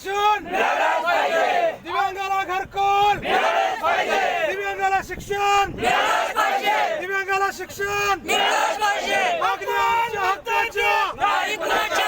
आरक्षण दिव्यांगाला घरकुल दिव्यांगाला शिक्षण दिव्यांगाला शिक्षण मागणी आमच्या हक्काच्या.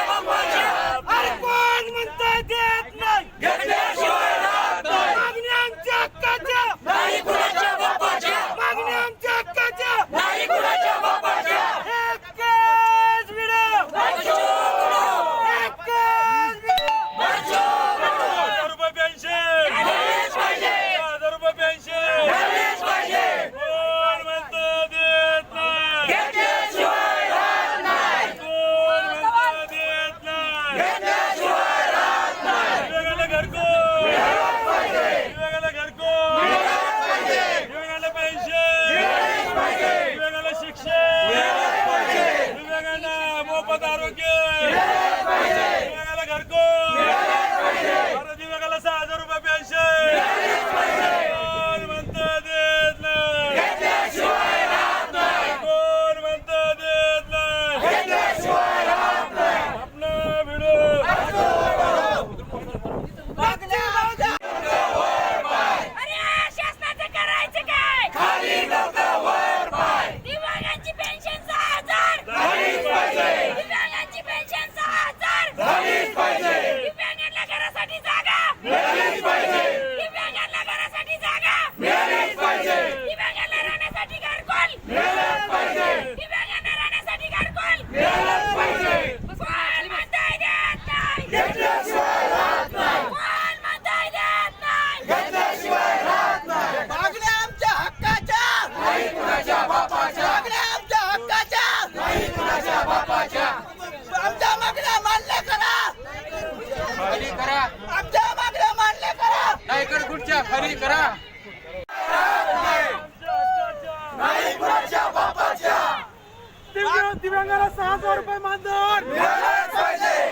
दिव्यांगाला सहा हजार रुपये मानधन.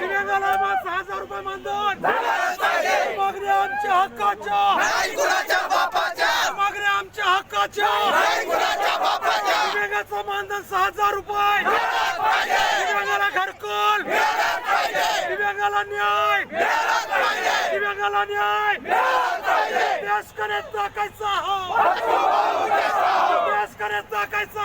दिव्यांगाला सहा हजार रुपये मानधन. मागणी आमच्या हक्काच्या. कुणाच्या बापाच्या. मागणी आमच्या हक्काच्या. दिव्यांगाचं मानधन सहा हजार रुपये दिव्यांगाला घरकुल. दिव्यांगाला न्याय. दिव्यांगाला न्याय. देश करे टाकायचा हो. देश करे टाकायचा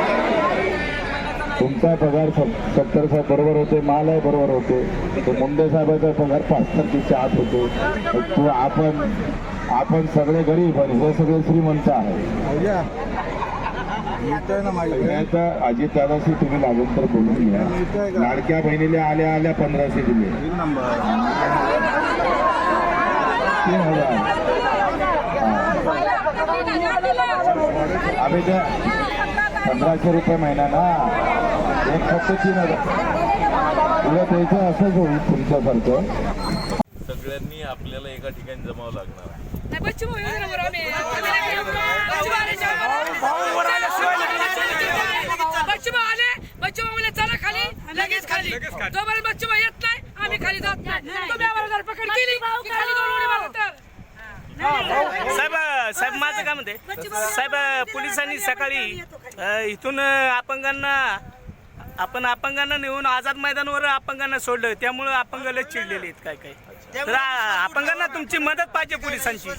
तुमचा पगार सत्तर साहेब बरोबर होते माल बरोबर होते. तो मुंडे साहेबाचा पगार पाच तारखेच्या आत होतो. तो आपण आपण सगळे गरीब आणि हे सगळे श्रीमंत आहे. अजित दादाशी तुम्ही लागून तर बोलून घ्या. लाडक्या बहिणीला आल्या आल्या पंधराशे दिले. तीन हजार. आम्ही त्या पंधराशे रुपये महिना ना? द्यायचं असंच होईल तुमच्यासारखं सगळ्यांनी आपल्याला एका ठिकाणी जमावं लागणार आहे. आले चला खाली लगेच खाली जोपर्यंत बच्चू भाऊ येत नाही आम्ही खाली जात नाही तुम्ही आम्हाला जर पकड केली की खाली दोन उडी साहेब साहेब माझं काय म्हणते? साहेब पोलिसांनी सकाळी इथून अपंगांना आपण अपंगांना नेऊन आझाद मैदानावर अपंगांना सोडलं त्यामुळं अपंगाला चिडलेले आहेत काय काय. तर आ- अपंगांना तुमची मदत पाहिजे पोलिसांची.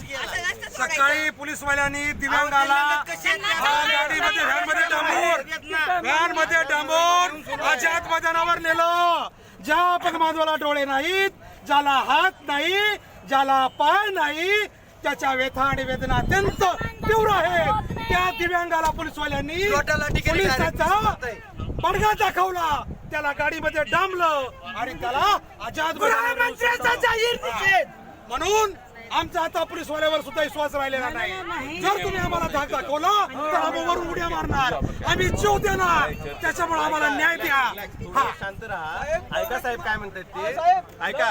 सकाळी पोलीसवाल्यांनी दिव्यांगाला गाडीमध्ये व्हॅनमध्ये डांबून व्हॅनमध्ये आझाद मैदानावर नेलं. ज्या अपंग माधवाला डोळे नाहीत ज्याला हात नाही ज्याला पाय नाही त्याच्या व्यथा आणि वेदना अत्यंत तीव्र आहेत. त्या दिव्यांगाला पोलीसवाल्यांनी पोलिसाचा पडगा दाखवला. त्याला गाडीमध्ये डांबलं आणि त्याला मैदानावर जाहीर निषेध. म्हणून आमचा आता पोलीसवाल्यावर सुद्धा विश्वास राहिलेला नाही जर तुम्ही आम्हाला धाक दाखवला तर आम्ही वरून उड्या मारणार. आम्ही जीव देणार. त्याच्यामुळे आम्हाला न्याय द्या. हा. शांत राहा ऐका साहेब काय म्हणतात ते? ऐका